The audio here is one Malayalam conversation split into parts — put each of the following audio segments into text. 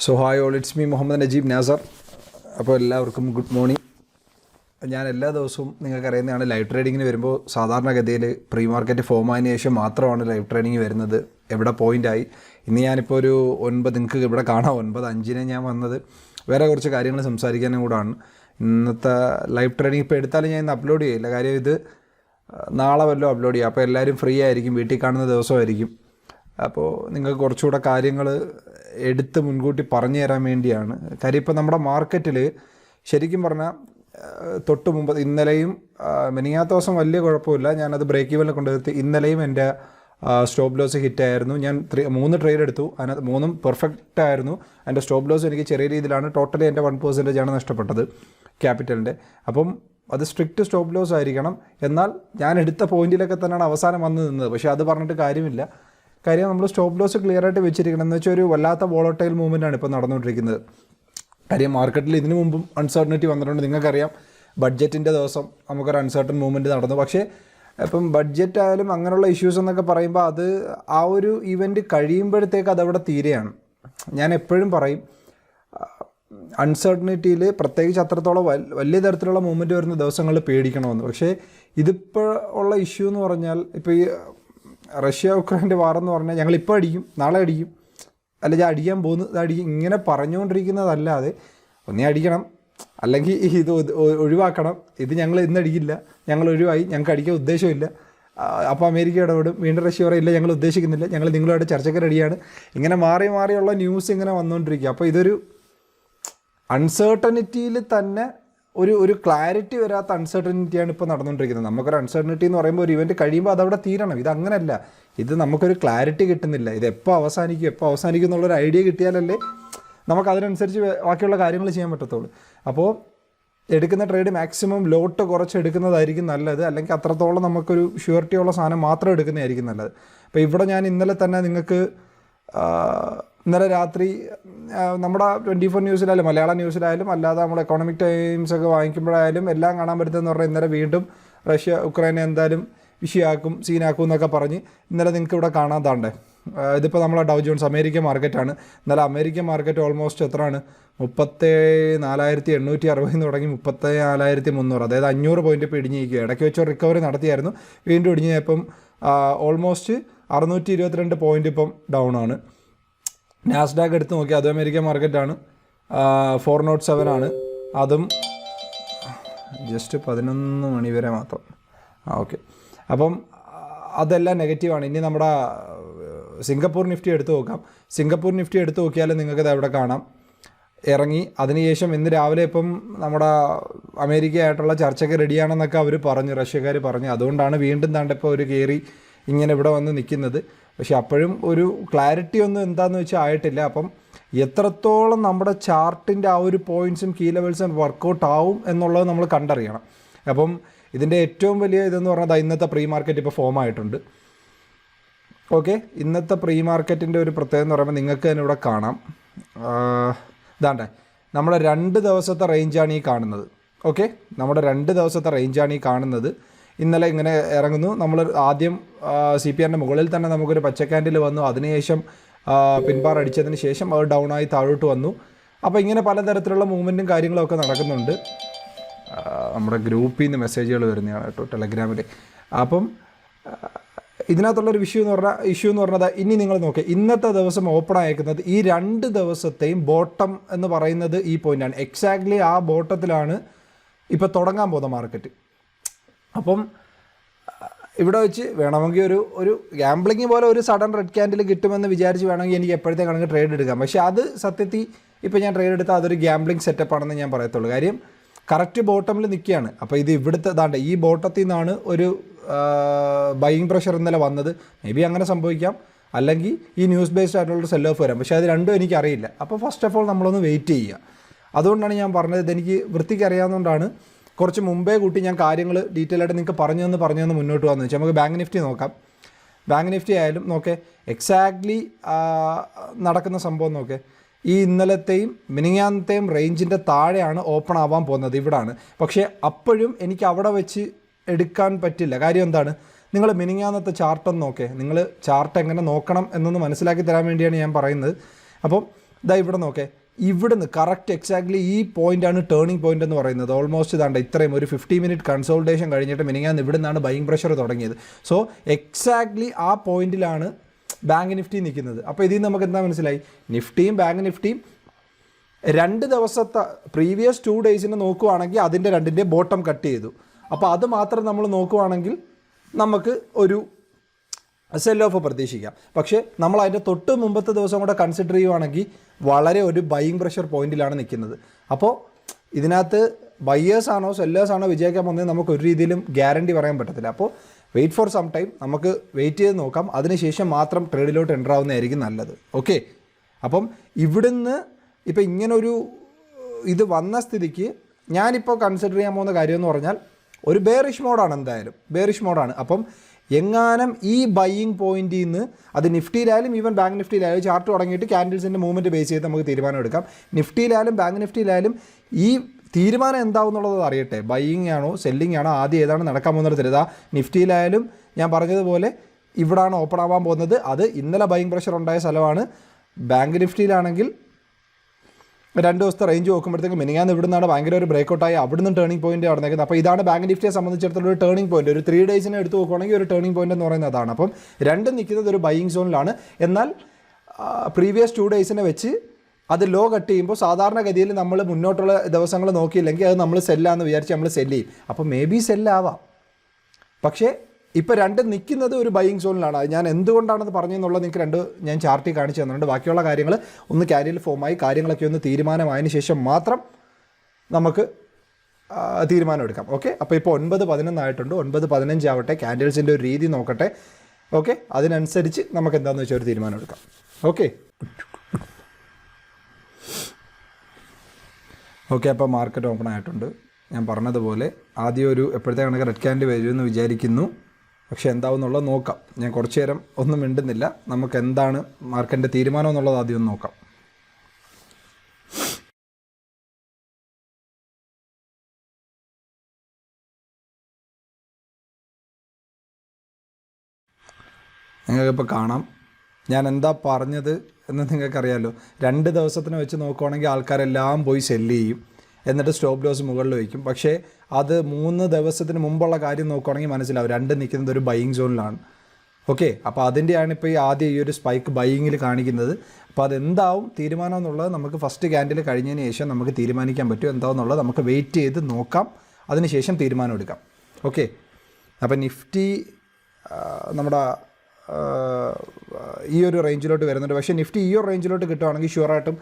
So hi all it's me Muhammad Najeeb Nasser അപ്പോൾ എല്ലാവർക്കും ഗുഡ് മോർണിംഗ് ഞാൻ എല്ലാ ദിവസവും നിങ്ങൾക്കറിയുന്നതാണ് ലൈവ് ട്രേഡിങ്ങിന് വരുമ്പോൾ സാധാരണഗതിയിൽ പ്രീ മാർക്കറ്റ് ഫോം ആയതിനു ശേഷം മാത്രമാണ് ലൈവ് ട്രേഡിങ് വരുന്നത്. എവിടെ പോയിന്റായി ഇന്ന് ഞാനിപ്പോൾ ഒരു ഒൻപത് നിങ്ങൾക്ക് ഇവിടെ കാണാം. ഒൻപത് അഞ്ചിന് ഞാൻ വന്നത്. വേറെ കുറച്ച് കാര്യങ്ങൾ സംസാരിക്കാനും കൂടാണ്. ഇന്നത്തെ ലൈവ് ട്രേഡിംഗ് ഇപ്പോൾ എടുത്താലും ഞാൻ ഇന്ന് അപ്ലോഡ് ചെയ്യില്ല. കാര്യം ഇത് നാളെ വല്ലതും അപ്ലോഡ് ചെയ്യാം. അപ്പോൾ എല്ലാവരും ഫ്രീ ആയിരിക്കും. വീട്ടിൽ കാണുന്ന ദിവസമായിരിക്കും. അപ്പോൾ നിങ്ങൾക്ക് കുറച്ചുകൂടെ കാര്യങ്ങൾ എടുത്ത് മുൻകൂട്ടി പറഞ്ഞു തരാൻ വേണ്ടിയാണ്. കാര്യം ഇപ്പോൾ നമ്മുടെ മാർക്കറ്റിൽ ശരിക്കും പറഞ്ഞാൽ തൊട്ട് മുമ്പ് ഇന്നലെയും മിനിങ്ങാത്ത ദിവസം വലിയ കുഴപ്പമില്ല. ഞാനത് ബ്രേക്ക് ഈവനിൽ കൊണ്ടുവരുത്തി. ഇന്നലെയും എന്റെ സ്റ്റോപ്പ് ലോസ് ഹിറ്റ് ആയിരുന്നു. ഞാൻ ത്രീ മൂന്ന് ട്രേഡ് എടുത്തു. അതിനകത്ത് മൂന്നും പെർഫെക്റ്റ് ആയിരുന്നു. എന്റെ സ്റ്റോപ്പ് ലോസ് എനിക്ക് ചെറിയ രീതിയിലാണ് ടോട്ടലി എന്റെ വൺ ആണ് നഷ്ടപ്പെട്ടത് ക്യാപിറ്റലിന്റെ. അപ്പം അത് സ്ട്രിക്റ്റ് സ്റ്റോപ്പ് ലോസ് ആയിരിക്കണം. എന്നാൽ ഞാൻ എടുത്ത പോയിന്റിലൊക്കെ തന്നെയാണ് അവസാനം വന്ന് നിന്നത്. പക്ഷേ അത് പറഞ്ഞിട്ട് കാര്യമില്ല. കാര്യം നമ്മൾ സ്റ്റോപ്പ് ലോസ് ക്ലിയർ ആയിട്ട് വെച്ചിരിക്കണം. എന്ന് വെച്ചാൽ ഒരു വല്ലാത്ത വോളട്ടൈൽ മൂവ്മെന്റ് ആണ് ഇപ്പോൾ നടന്നുകൊണ്ടിരിക്കുന്നത്. കാര്യം മാർക്കറ്റിൽ ഇതിനു മുമ്പും അൺസർട്ടനിറ്റി വന്നിട്ടുണ്ട്. നിങ്ങൾക്കറിയാം ബഡ്ജറ്റിന്റെ ദിവസം നമുക്കൊരു അൺസർട്ടൺ മൂവ്മെന്റ് നടന്നു. പക്ഷേ ഇപ്പം ബഡ്ജറ്റ് ആയാലും അങ്ങനെയുള്ള ഇഷ്യൂസ് എന്നൊക്കെ പറയുമ്പോൾ അത് ആ ഒരു ഇവന്റ് കഴിയുമ്പോഴത്തേക്ക് അതവിടെ തീരെയാണ്. ഞാൻ എപ്പോഴും പറയും അൺസർട്ടനിറ്റിയിൽ പ്രത്യേകിച്ച് അത്രത്തോളം വലിയ തരത്തിലുള്ള മൂവ്മെന്റ് വരുന്ന ദിവസങ്ങളിൽ പേടിക്കണമെന്ന്. പക്ഷേ ഇതിപ്പോൾ ഉള്ള ഇഷ്യൂ എന്ന് പറഞ്ഞാൽ ഇപ്പോൾ ഈ റഷ്യ ഉക്രൈന്റെ വാർ എന്ന് പറഞ്ഞാൽ ഞങ്ങൾ ഇപ്പോൾ അടിക്കും നാളെ അടിക്കും. അല്ലെങ്കിൽ അടിക്കാൻ പോകുന്നത് അടിക്കും ഇങ്ങനെ പറഞ്ഞുകൊണ്ടിരിക്കുന്നതല്ലാതെ ഒന്നേ അടിക്കണം. അല്ലെങ്കിൽ ഇത് ഒഴിവാക്കണം. ഇത് ഞങ്ങൾ ഇന്ന് അടിക്കില്ല ഞങ്ങൾ ഒഴിവായി ഞങ്ങൾക്ക് അടിക്കാൻ ഉദ്ദേശമില്ല അപ്പോൾ അമേരിക്ക ഇടപെടും. വീണ്ടും റഷ്യ പറയില്ല ഞങ്ങൾ ഉദ്ദേശിക്കുന്നില്ല. ഞങ്ങൾ നിങ്ങളുമായിട്ട് ചർച്ചയ്ക്ക് റെഡിയാണ് ഇങ്ങനെ മാറി മാറിയുള്ള ന്യൂസ് ഇങ്ങനെ വന്നുകൊണ്ടിരിക്കുക. അപ്പോൾ ഇതൊരു അൺസേർട്ടനിറ്റിയിൽ തന്നെ ഒരു ഒരു ക്ലാരിറ്റി വരാത്ത അൺസർട്ടനിറ്റിയാണ് ഇപ്പോൾ നടന്നുകൊണ്ടിരിക്കുന്നത്. നമുക്കൊരു അൺസർട്ടനിറ്റി എന്ന് പറയുമ്പോൾ ഒരു ഇവന്റ് കഴിയുമ്പോൾ അതവിടെ തീരണം. ഇത് അങ്ങനെയല്ല. ഇത് നമുക്കൊരു ക്ലാരിറ്റി കിട്ടുന്നില്ല. ഇത് എപ്പോൾ അവസാനിക്കും എപ്പോൾ അവസാനിക്കും എന്നുള്ളൊരു ഐഡിയ കിട്ടിയാലല്ലേ നമുക്ക് അതിനനുസരിച്ച് ബാക്കിയുള്ള കാര്യങ്ങൾ ചെയ്യാൻ പറ്റത്തുള്ളൂ. അപ്പോൾ എടുക്കുന്ന ട്രേഡ് മാക്സിമം ലോട്ട് കുറച്ച് എടുക്കുന്നതായിരിക്കും നല്ലത്. അല്ലെങ്കിൽ അത്രത്തോളം നമുക്കൊരു ഷ്യൂരിറ്റിയുള്ള സാധനം മാത്രം എടുക്കുന്നതായിരിക്കും നല്ലത്. അപ്പോൾ ഇവിടെ ഞാൻ ഇന്നലെ തന്നെ നിങ്ങൾക്ക് ഇന്നലെ രാത്രി നമ്മുടെ ട്വന്റി ഫോർ ന്യൂസിലായാലും മലയാള ന്യൂസിലായാലും അല്ലാതെ നമ്മൾ എക്കോണമിക് ടൈംസ് ഒക്കെ വാങ്ങിക്കുമ്പോഴായാലും എല്ലാം കാണാൻ പറ്റുന്നതെന്ന് പറഞ്ഞാൽ ഇന്നലെ വീണ്ടും റഷ്യ ഉക്രൈനെ എന്തായാലും വിഷയാക്കും സീനാക്കും എന്നൊക്കെ പറഞ്ഞ് ഇന്നലെ നിങ്ങൾക്ക് ഇവിടെ കാണാതാണ്ടേ ഇതിപ്പോൾ നമ്മളെ ഡൗ ജോൺസ് അമേരിക്കൻ മാർക്കറ്റാണ് എന്നാലും അമേരിക്കൻ മാർക്കറ്റ് ഓൾമോസ്റ്റ് എത്രയാണ്? മുപ്പത്തി നാലായിരത്തി എണ്ണൂറ്റി അറുപതിൽ തുടങ്ങി മുപ്പത്തി നാലായിരത്തി മുന്നൂറ് അതായത് അഞ്ഞൂറ് പോയിന്റ് ഇപ്പോൾ ഇടിഞ്ഞിരിക്കുക ഇടയ്ക്ക് വെച്ച് റിക്കവറി നടത്തിയായിരുന്നു. വീണ്ടും ഇടിഞ്ഞപ്പം ഓൾമോസ്റ്റ് അറുന്നൂറ്റി ഇരുപത്തിരണ്ട് പോയിന്റ് ഇപ്പം ഡൗൺ ആണ്. നാസ്ഡാക്ക് എടുത്ത് നോക്കി. അതും അമേരിക്കൻ മാർക്കറ്റാണ് ഫോർ നോട്ട് സെവൻ ആണ്. അതും ജസ്റ്റ് പതിനൊന്ന് മണി വരെ മാത്രം. ആ ഓക്കെ അപ്പം അതെല്ലാം നെഗറ്റീവാണ് ഇനി നമ്മുടെ സിംഗപ്പൂർ നിഫ്റ്റി എടുത്ത് നോക്കാം. സിംഗപ്പൂർ നിഫ്റ്റി എടുത്ത് നോക്കിയാൽ നിങ്ങൾക്ക് അവിടെ കാണാം. ഇറങ്ങി. അതിനുശേഷം ഇന്ന് രാവിലെ ഇപ്പം നമ്മുടെ അമേരിക്കയായിട്ടുള്ള ചർച്ചയ്ക്ക് റെഡിയാണെന്നൊക്കെ അവർ പറഞ്ഞു. റഷ്യക്കാർ പറഞ്ഞു. അതുകൊണ്ടാണ് വീണ്ടും താണ്ടിപ്പോൾ ഒരു കയറി ഇങ്ങനെ ഇവിടെ വന്ന് നിൽക്കുന്നത്. പക്ഷെ അപ്പോഴും ഒരു ക്ലാരിറ്റി ഒന്നും എന്താണെന്ന് വെച്ചാൽ ആയിട്ടില്ല. അപ്പം എത്രത്തോളം നമ്മുടെ ചാർട്ടിന്റെ ആ ഒരു പോയിന്റ്സും കീ ലെവൽസും വർക്കൗട്ട് ആവും എന്നുള്ളത് നമ്മൾ കണ്ടറിയണം. അപ്പം ഇതിന്റെ ഏറ്റവും വലിയ ഇതെന്ന് പറഞ്ഞാൽ ഇന്നത്തെ പ്രീ മാർക്കറ്റ് ഇപ്പോൾ ഫോം ആയിട്ടുണ്ട്. ഓക്കെ ഇന്നത്തെ പ്രീ മാർക്കറ്റിന്റെ ഒരു പ്രത്യേകത എന്ന് പറയുമ്പോൾ നിങ്ങൾക്ക് തന്നെ ഇവിടെ കാണാം. ഇതാണ്ടേ. നമ്മുടെ രണ്ട് ദിവസത്തെ റേഞ്ചാണ് ഈ കാണുന്നത്. ഓക്കെ നമ്മുടെ രണ്ട് ദിവസത്തെ റേഞ്ചാണ് ഈ കാണുന്നത്. ഇന്നലെ ഇങ്ങനെ ഇറങ്ങുന്നു. നമ്മൾ ആദ്യം സി പി ആറിന്റെ മുകളിൽ തന്നെ നമുക്കൊരു പച്ചക്കാൻഡിൽ വന്നു. അതിനുശേഷം പിൻപാർ അടിച്ചതിന് ശേഷം അത് ഡൗൺ ആയി താഴോട്ട് വന്നു. അപ്പോൾ ഇങ്ങനെ പലതരത്തിലുള്ള മൂവ്മെന്റും കാര്യങ്ങളൊക്കെ നടക്കുന്നുണ്ട്. നമ്മുടെ ഗ്രൂപ്പിൽ നിന്ന് മെസ്സേജുകൾ വരുന്നതാണ് കേട്ടോ ടെലഗ്രാമിൽ അപ്പം ഇതിനകത്തുള്ളൊരു വിഷയം എന്ന് പറഞ്ഞാൽ ഇഷ്യൂ എന്ന് പറഞ്ഞത് ഇനി നിങ്ങൾ നോക്കുക ഇന്നത്തെ ദിവസം ഓപ്പൺ അയക്കുന്നത് ഈ രണ്ട് ദിവസത്തെയും ബോട്ടം എന്ന് പറയുന്നത് ഈ പോയിന്റാണ് എക്സാക്ട്ലി ആ ബോട്ടത്തിലാണ് ഇപ്പോൾ തുടങ്ങാൻ പോകുന്ന മാർക്കറ്റ് അപ്പം ഇവിടെ വെച്ച് വേണമെങ്കിൽ ഒരു ഒരു ഗാംബ്ലിങ് പോലെ ഒരു സഡൻ റെഡ് ക്യാൻഡിൽ കിട്ടുമെന്ന് വിചാരിച്ച് വേണമെങ്കിൽ എനിക്ക് എപ്പോഴത്തേക്കാണെങ്കിൽ ട്രേഡ് എടുക്കാം. പക്ഷേ അത് സത്യത്തിൽ ഇപ്പോൾ ഞാൻ ട്രേഡ് എടുത്താൽ അതൊരു ഗാംബ്ലിങ് സെറ്റപ്പ് ആണെന്ന് ഞാൻ പറയത്തുള്ളൂ. കാര്യം കറക്റ്റ് ബോട്ടമിൽ നിൽക്കുകയാണ്. അപ്പോൾ ഇത് ഇവിടുത്തെ ഇതാണ്ട് ഈ ബോട്ടത്തിൽ നിന്നാണ് ഒരു ബൈയിങ് പ്രഷർ ഇന്നലെ വന്നത്. മേ ബി അങ്ങനെ സംഭവിക്കാം. അല്ലെങ്കിൽ ഈ ന്യൂസ് ബേസ്ഡ് ആയിട്ടുള്ള സെൽ ഓഫ് വരാം. പക്ഷേ അത് രണ്ടും എനിക്കറിയില്ല അപ്പോൾ ഫസ്റ്റ് ഓഫ് ഓൾ നമ്മളൊന്ന് വെയിറ്റ് ചെയ്യുക. അതുകൊണ്ടാണ് ഞാൻ പറഞ്ഞത് ഇതെനിക്ക് വൃത്തിക്ക് അറിയാവുന്നതുകൊണ്ടാണ് കുറച്ച് മുമ്പേ കൂട്ടി ഞാൻ കാര്യങ്ങൾ ഡീറ്റെയിൽ ആയിട്ട് നിങ്ങൾക്ക് പറഞ്ഞു തന്ന് പറഞ്ഞു തന്ന് മുന്നോട്ട് വന്നു വെച്ചാൽ നമുക്ക് ബാങ്ക് നിഫ്റ്റി നോക്കാം. ബാങ്ക് നിഫ്റ്റി ആയാലും നോക്കെ എക്സാക്ട്ലി നടക്കുന്ന സംഭവം നോക്കെ. ഈ ഇന്നലത്തെയും മിനിങ്ങാന്നത്തെയും റേഞ്ചിന്റെ താഴെയാണ് ഓപ്പൺ ആവാൻ പോകുന്നത് ഇവിടാണ്. പക്ഷേ അപ്പോഴും എനിക്ക് അവിടെ വെച്ച് എടുക്കാൻ പറ്റില്ല. കാര്യം എന്താണ്? നിങ്ങൾ മിനിങ്ങാന്നത്തെ ചാർട്ടൊന്ന് നോക്കേ. നിങ്ങൾ ചാർട്ട് എങ്ങനെ നോക്കണം എന്നൊന്ന് മനസ്സിലാക്കി തരാൻ വേണ്ടിയാണ് ഞാൻ പറയുന്നത്. അപ്പം ഇതാ ഇവിടെ നോക്കേ. ഇവിടുന്ന് കറക്റ്റ് എക്സാക്ട്ലി ഈ പോയിന്റാണ് ടേണിംഗ് പോയിന്റ് എന്ന് പറയുന്നത്. ഓൾമോസ്റ്റ് ഇതാണ്ട് ഇത്രയും ഒരു ഫിഫ്റ്റി മിനിറ്റ് കൺസോൾട്ടേഷൻ കഴിഞ്ഞിട്ട് മിനിങ്ങാന്ന് ഇവിടെ നിന്നാണ് ബൈങ് പ്രഷർ തുടങ്ങിയത്. സോ എക്സാക്ട്ലി ആ പോയിന്റിലാണ് ബാങ്ക് നിഫ്റ്റി നിൽക്കുന്നത്. അപ്പോൾ ഇതിൽ നമുക്ക് എന്താ മനസ്സിലായി? നിഫ്റ്റിയും ബാങ്ക് നിഫ്റ്റിയും രണ്ട് ദിവസത്തെ പ്രീവിയസ് ടു ഡേയ്സിന് നോക്കുവാണെങ്കിൽ അതിന്റെ രണ്ടിന്റെ ബോട്ടം കട്ട് ചെയ്തു. അപ്പോൾ അത് മാത്രം നമ്മൾ നോക്കുവാണെങ്കിൽ നമുക്ക് ഒരു സെൽ ഓഫ് പ്രതീക്ഷിക്കാം. പക്ഷേ നമ്മൾ അതിന്റെ തൊട്ട് മുമ്പത്തെ ദിവസം കൂടെ കൺസിഡർ ചെയ്യുവാണെങ്കിൽ വളരെ ഒരു ബൈയിങ് പ്രഷർ പോയിന്റിലാണ് നിൽക്കുന്നത്. അപ്പോൾ ഇതിനകത്ത് ബയ്യേഴ്സ് ആണോ സെല്ലേഴ്സ് ആണോ വിജയിക്കാൻ പോകുന്നത് നമുക്ക് ഒരു രീതിയിലും ഗ്യാരണ്ടി പറയാൻ പറ്റത്തില്ല. അപ്പോൾ വെയിറ്റ് ഫോർ സം ടൈം നമുക്ക് വെയിറ്റ് ചെയ്ത് നോക്കാം. അതിനുശേഷം മാത്രം ട്രേഡിലോട്ട് എന്റർ ആവുന്നതായിരിക്കും നല്ലത്. ഓക്കെ അപ്പം ഇവിടുന്ന് ഇപ്പം ഇങ്ങനൊരു ഇത് വന്ന സ്ഥിതിക്ക് ഞാനിപ്പോൾ കൺസിഡർ ചെയ്യാൻ പോകുന്ന കാര്യം എന്ന് പറഞ്ഞാൽ ഒരു ബേറിഷ് മോഡാണ് എന്തായാലും. ബേറിഷ് മോഡാണ് അപ്പം എങ്ങാനും ഈ ബൈയിങ് പോയിന്റിൽ നിന്ന് അത് നിഫ്റ്റിയിലായാലും ഈവൻ ബാങ്ക് നിഫ്റ്റിയിലായാലും ചാർട്ട് തുടങ്ങിയിട്ട് ക്യാൻഡിൽസിന്റെ മൂവ്മെന്റ് ബേസ് ചെയ്ത് നമുക്ക് തീരുമാനം എടുക്കാം. നിഫ്റ്റിയിലായാലും ബാങ്ക് നിഫ്റ്റിയിലായാലും ഈ തീരുമാനം എന്താവും എന്നുള്ളത് അറിയട്ടെ. ബൈയിങ് ആണോ സെല്ലിംഗ് ആണോ ആദ്യം ഏതാണ് നടക്കാൻ പോകുന്നത് തരുതാ. നിഫ്റ്റിയിലായാലും ഞാൻ പറഞ്ഞതുപോലെ ഇവിടാണ് ഓപ്പൺ ആവാൻ പോകുന്നത്. അത് ഇന്നലെ ബൈയിങ് പ്രഷർ ഉണ്ടായ സ്ഥലമാണ്. ബാങ്ക് നിഫ്റ്റിയിലാണെങ്കിൽ രണ്ട് ദിവസത്തെ റേഞ്ച് നോക്കുമ്പോഴത്തേക്ക് മിനിങ്ങാന്ന് ഇവിടുന്ന് ആണ് ഭയങ്കര ഒരു ബ്രേക്കൗട്ടായി അവിടെ നിന്ന് ടേണിംഗ് പോയിന്റ് നടന്നേക്കുന്നത് അപ്പോൾ ഇതാണ് ബാങ്ക് നിഫ്റ്റിയെ സംബന്ധിച്ചിടത്തോളം ഒരു ടേണിംഗ് പോയിന്റ് ഒരു ത്രീ ഡേയ്സിനെ എടുത്ത് നോക്കുവാണെങ്കിൽ ഒരു ടേണിംഗ് പോയിന്റ് എന്ന് പറയുന്നത് അതാണ്. അപ്പം രണ്ടും നിൽക്കുന്നത് ഒരു ബൈയിങ് സോണിലാണ് എന്നാൽ പ്രീവിയസ് ടു ഡേയ്സിനെ വെച്ച് അത് ലോ കട്ട് ചെയ്യുമ്പോൾ സാധാരണഗതിയിൽ നമ്മൾ മുന്നോട്ടുള്ള ദിവസങ്ങൾ നോക്കിയില്ലെങ്കിൽ അത് നമ്മൾ സെല്ലാന്ന് വിചാരിച്ച് നമ്മൾ സെല്ല് ചെയ്യും. അപ്പോൾ മേ ബി സെല്ലാവാം പക്ഷേ ഇപ്പോൾ രണ്ട് നിൽക്കുന്നത് ഒരു ബൈയിങ് സോണിലാണ് ഞാൻ എന്തുകൊണ്ടാണെന്ന് പറഞ്ഞെന്നുള്ളത് നിങ്ങൾക്ക് രണ്ട് ഞാൻ ചാർട്ടി കാണിച്ചു തന്നിട്ടുണ്ട്. ബാക്കിയുള്ള കാര്യങ്ങൾ ഒന്ന് ക്യാരിയൽ ഫോമായി കാര്യങ്ങളൊക്കെ ഒന്ന് തീരുമാനമായതിന് ശേഷം മാത്രം നമുക്ക് തീരുമാനമെടുക്കാം ഓക്കെ അപ്പോൾ ഇപ്പോൾ ഒൻപത് പതിനൊന്നായിട്ടുണ്ട് ഒൻപത് പതിനഞ്ചാവട്ടെ ക്യാൻഡിൽസിന്റെ ഒരു രീതി നോക്കട്ടെ. ഓക്കെ അതിനനുസരിച്ച് നമുക്ക് എന്താണെന്ന് വെച്ചാൽ ഒരു തീരുമാനം എടുക്കാം. ഓക്കെ ഓക്കെ അപ്പോൾ മാർക്കറ്റ് ഓപ്പൺ ആയിട്ടുണ്ട്. ഞാൻ പറഞ്ഞതുപോലെ ആദ്യം ഒരു എപ്പോഴത്തെ കണക്ക് റെഡ് ക്യാൻഡിൽ വരുമെന്ന് വിചാരിക്കുന്നു. പക്ഷേ എന്താവുന്നുള്ളത് നോക്കാം. ഞാൻ കുറച്ച് നേരം ഒന്നും മിണ്ടുന്നില്ല. നമുക്ക് എന്താണ് മാർക്കറ്റിന്റെ തീരുമാനം എന്നുള്ളത് ആദ്യം നോക്കാം. നിങ്ങൾക്കിപ്പോൾ കാണാം. ഞാൻ എന്താ പറഞ്ഞത് എന്ന് നിങ്ങൾക്കറിയാമല്ലോ രണ്ട് ദിവസത്തിന് വെച്ച് നോക്കുവാണെങ്കിൽ ആൾക്കാരെല്ലാം പോയി സെല്ല് ചെയ്യും. എന്നിട്ട് സ്റ്റോപ്പ് ലോസ് മുകളിൽ വയ്ക്കും. പക്ഷേ അത് മൂന്ന് ദിവസത്തിന് മുമ്പുള്ള കാര്യം നോക്കുകയാണെങ്കിൽ മനസ്സിലാവും. രണ്ട് നിൽക്കുന്നത് ഒരു ബൈയിങ് സോണിലാണ് ഓക്കെ അപ്പോൾ അതിന്റെയാണ് ഇപ്പോൾ ഈ ആദ്യം ഈ ഒരു സ്പൈക്ക് ബൈയിങ്ങിൽ കാണിക്കുന്നത്. അപ്പോൾ അതെന്താവും? തീരുമാനം എന്നുള്ളത് നമുക്ക് ഫസ്റ്റ് ക്യാൻഡിൽ കഴിഞ്ഞതിന് ശേഷം നമുക്ക് തീരുമാനിക്കാൻ പറ്റും. എന്താണെന്നുള്ളത് നമുക്ക് വെയിറ്റ് ചെയ്ത് നോക്കാം. അതിനുശേഷം തീരുമാനം എടുക്കാം. ഓക്കെ അപ്പോൾ നിഫ്റ്റി നമ്മുടെ ഈ ഒരു റേഞ്ചിലോട്ട് വരുന്നുണ്ട്. പക്ഷേ നിഫ്റ്റി ഈ ഒരു റേഞ്ചിലോട്ട് കിട്ടുവാണെങ്കിൽ ഷുവറായിട്ടും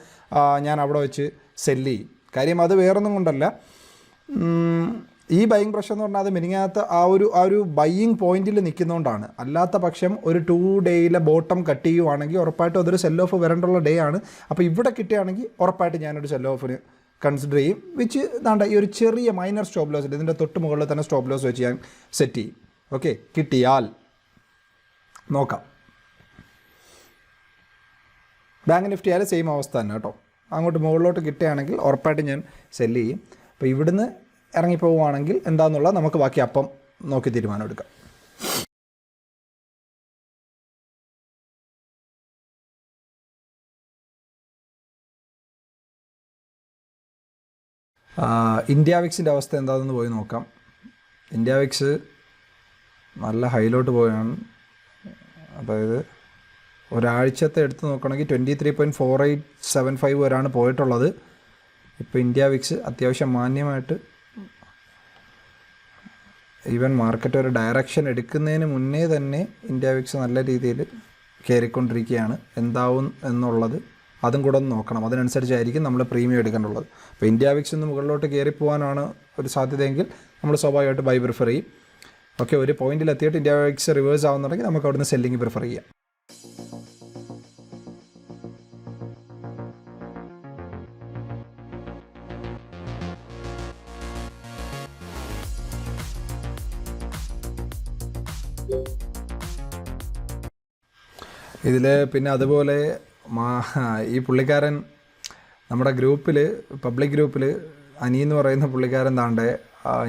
ഞാൻ അവിടെ വെച്ച് സെല്ല് ചെയ്യും. കാര്യം അത് വേറൊന്നും കൊണ്ടല്ല. ഈ ബൈയിങ് പ്രഷർ എന്ന് പറഞ്ഞാൽ അത് മിനിങ്ങാത്ത ആ ഒരു ആ ഒരു ബൈയിങ് പോയിന്റിൽ നിൽക്കുന്നതുകൊണ്ടാണ് അല്ലാത്ത പക്ഷം ഒരു ടു ഡേയിലെ ബോട്ടം കട്ട് ചെയ്യുവാണെങ്കിൽ ഉറപ്പായിട്ടും അതൊരു സെൽ ഓഫ് വരേണ്ടുള്ള ഡേ ആണ്. അപ്പോൾ ഇവിടെ കിട്ടുകയാണെങ്കിൽ ഉറപ്പായിട്ട് ഞാനൊരു സെൽ ഓഫിന് കൺസിഡർ ചെയ്യും. വിച്ച് ഇതാണ്ട് ഈ ഒരു ചെറിയ മൈനർ സ്റ്റോപ്പ് ലോസ് ഇതിന്റെ തൊട്ട് മുകളിൽ തന്നെ സ്റ്റോപ്പ് ലോസ് വെച്ച് ഞാൻ സെറ്റ് ചെയ്യും. ഓക്കെ കിട്ടിയാൽ നോക്കാം. ബാങ്ക് നിഫ്റ്റി ആയാലും സെയിം അവസ്ഥ തന്നെ കേട്ടോ. അങ്ങോട്ട് മുകളിലോട്ട് കിട്ടുകയാണെങ്കിൽ ഉറപ്പായിട്ട് ഞാൻ സെല്ല് ചെയ്യും. അപ്പോൾ ഇവിടുന്ന് ഇറങ്ങിപ്പോവുകയാണെങ്കിൽ എന്താണെന്നുള്ളത് നമുക്ക് ബാക്കി അപ്പം നോക്കി തീരുമാനം എടുക്കാം. ആ, ഇന്ത്യ വിക്സിന്റെ അവസ്ഥ എന്താണെന്ന് പോയി നോക്കാം. ഇന്ത്യ വിക്സ് നല്ല ഹൈലോട്ട് പോയാണ്. അതായത് ഒരാഴ്ചത്തെ എടുത്ത് നോക്കണമെങ്കിൽ twenty three point four eight seven five വരെയാണ് പോയിട്ടുള്ളത്. ഇപ്പോൾ ഇന്ത്യ വിക്സ് അത്യാവശ്യം മാന്യമായിട്ട് ഈവൻ മാർക്കറ്റ് ഒരു ഡയറക്ഷൻ എടുക്കുന്നതിന് മുന്നേ തന്നെ ഇന്ത്യ വിക്സ് നല്ല രീതിയിൽ കയറിക്കൊണ്ടിരിക്കുകയാണ്. എന്താവും എന്നുള്ളത് അതും കൂടെ ഒന്ന് നോക്കണം. അതിനനുസരിച്ചായിരിക്കും നമ്മൾ പ്രീമിയം എടുക്കേണ്ടുള്ളത് അപ്പോൾ ഇന്ത്യ വിക്സ് ഒന്ന് മുകളിലോട്ട് കയറിപ്പോവാനാണ് ഒരു സാധ്യതയെങ്കിൽ നമ്മൾ സ്വാഭാവികമായിട്ട് ബൈ പ്രിഫർ ചെയ്യും. ഓക്കെ ഒരു പോയിന്റിൽ എത്തിയിട്ട് ഇന്ത്യ വിക്സ് റിവേഴ്സ് ആവുന്നുണ്ടെങ്കിൽ നമുക്ക് അവിടുന്ന് സെല്ലിംഗ് പ്രിഫർ ചെയ്യാം. ഇതിൽ പിന്നെ അതുപോലെ ഈ പുള്ളിക്കാരൻ നമ്മുടെ ഗ്രൂപ്പിൽ പബ്ലിക് ഗ്രൂപ്പിൽ അനി എന്ന് പറയുന്ന പുള്ളിക്കാരൻ താണ്ടെ